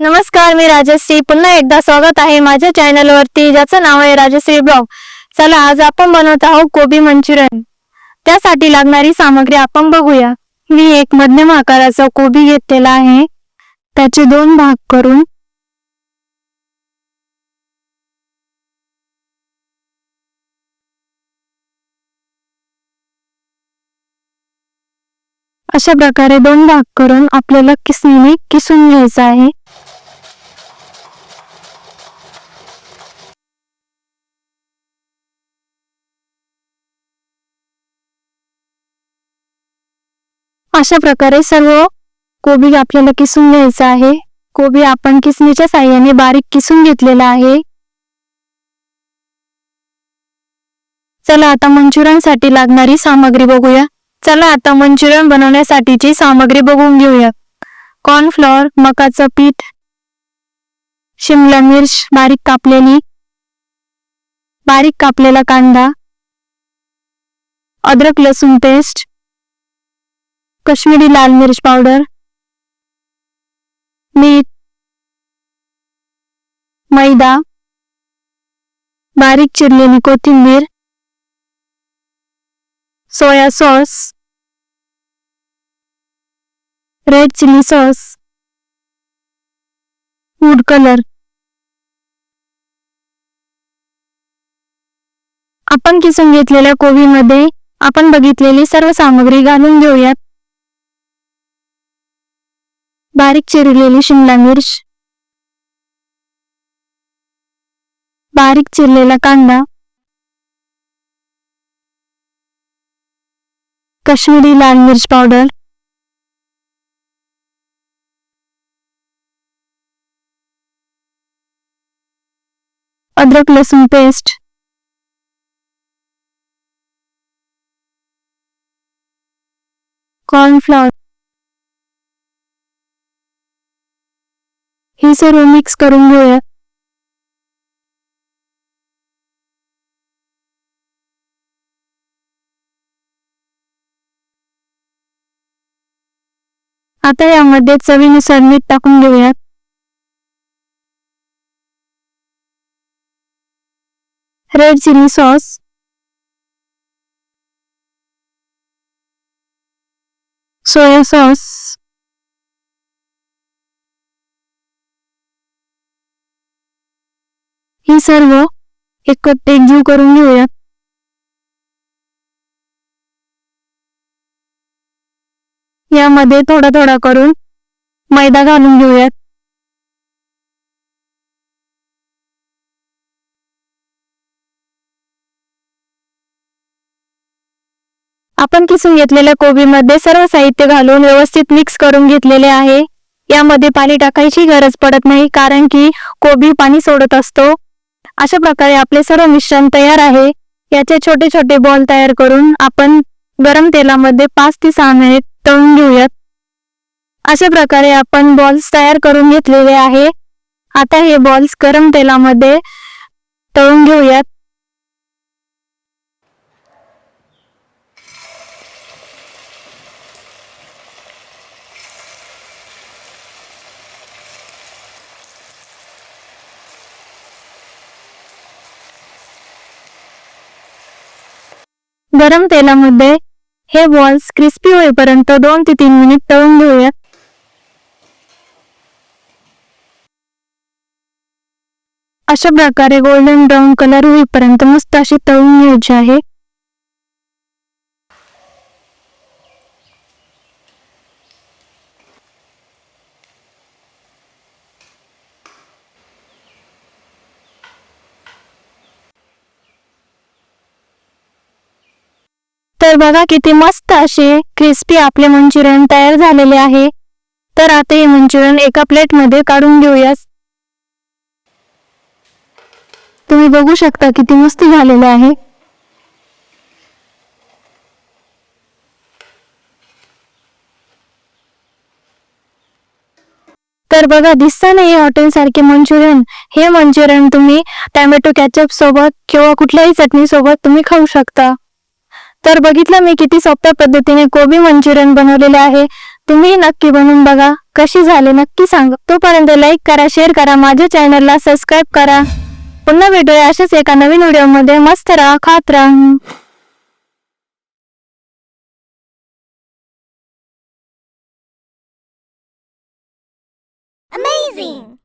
नमस्कार मी राजश्री. पुन्हा एकदा स्वागत आहे माझ्या चॅनल वरती ज्याचं नाव आहे राजश्री ब्लॉग. चला आज आपण बनवत आहोत कोबी मंचुरियन. त्यासाठी लागणारी सामग्री आपण बघूया. मी एक मध्यम आकाराचा कोबी घेतलेला आहे. त्याचे दोन भाग करून अशा प्रकारे दोन भाग करून आपल्याला किसणीने किसून घ्यायचं आहे. अशा प्रकारे सर्व कोबी आपल्याला किसून घ्यायचं आहे. कोबी आपण किसणीच्या साह्याने बारीक किसून घेतलेला आहे. चला आता मंचुरियनसाठी लागणारी सामग्री बघूया. चला आता मंचुरियन बनवण्यासाठीची सामग्री बघून घेऊया. कॉर्नफ्लॉवर मकाचं पीठ शिमला मिर्च बारीक कापलेली बारीक कापलेला कांदा अद्रक लसूण पेस्ट कश्मीरी लाल मिरच पावडर मीठ मैदा बारीक चिरलेली कोथिंबीर soya sauce red chilli sauce food colour. आपण किसून घेतलेल्या कोबीमध्ये आपण बघितलेली सर्व सामग्री घालून घेऊयात. बारीक चिरलेली शिमला मिर्च बारीक चिरलेला कांदा कश्मीरी लाल मिर्च पावडर अद्रक लसूण पेस्ट कॉर्नफ्लॉवर हे सर्व मिक्स करून घेऊया आता यामध्ये चवीनुसार मीठ टाकून घेऊयात red chilli sauce soya sauce ही सर्व एकत्र एकजीव करून घेऊयात. यामध्ये थोडा थोडा करून मैदा घालून घेऊयात. आपण किसून घेतलेल्या कोबीमध्ये सर्व साहित्य घालून व्यवस्थित मिक्स करून घेतलेले आहे. यामध्ये पाणी टाकायची गरज पडत नाही कारण की कोबी पाणी सोडत असतो. अशा प्रकारे आपले सर्व मिश्रण तयार आहे. याचे छोटे छोटे बॉल तयार करून आपण गरम तेलामध्ये पाच ते सहा मिनिट तळून घेऊयात. अशा प्रकारे आपण बॉल्स तयार करून घेतलेले आहे. आता हे बॉल्स गरम तेलामध्ये तळून घेऊयात. गरम तेलामध्ये हे बॉल्स क्रिस्पी होईपर्यंत दोन ते तीन मिनिट तळून घेऊयात अशा प्रकारे गोल्डन ब्राऊन कलर होईपर्यंत मस्त अशी तळून घ्यायची आहे. तर बघा किती मस्त असे क्रिस्पी आपले मंचुरियन तयार झालेले आहे. तर आता हे मंचुरियन एका प्लेटमध्ये काढून घेऊया तुम्ही बघू शकता किती मस्त झालेलं आहे. तर बघा दिसतं नाही हॉटेल सारखे मंचुरियन. हे मंचुरियन तुम्ही टॅमॅटो कॅचअप सोबत किंवा कुठल्याही चटणी सोबत तुम्ही खाऊ शकता. तर बघितलं मी किती सोप्या पद्धतीने कोबी मंचुरियन बनवलेले आहे. तुम्ही नक्की बनवून बघा. कशी झाले नक्की सांगा. तोपर्यंत लाईक करा शेअर करा माझ्या चॅनलला सबस्क्राईब करा. पुन्हा भेटूया अशाच एका नवीन व्हिडिओमध्ये. मस्त राहा खात राहा. Amazing!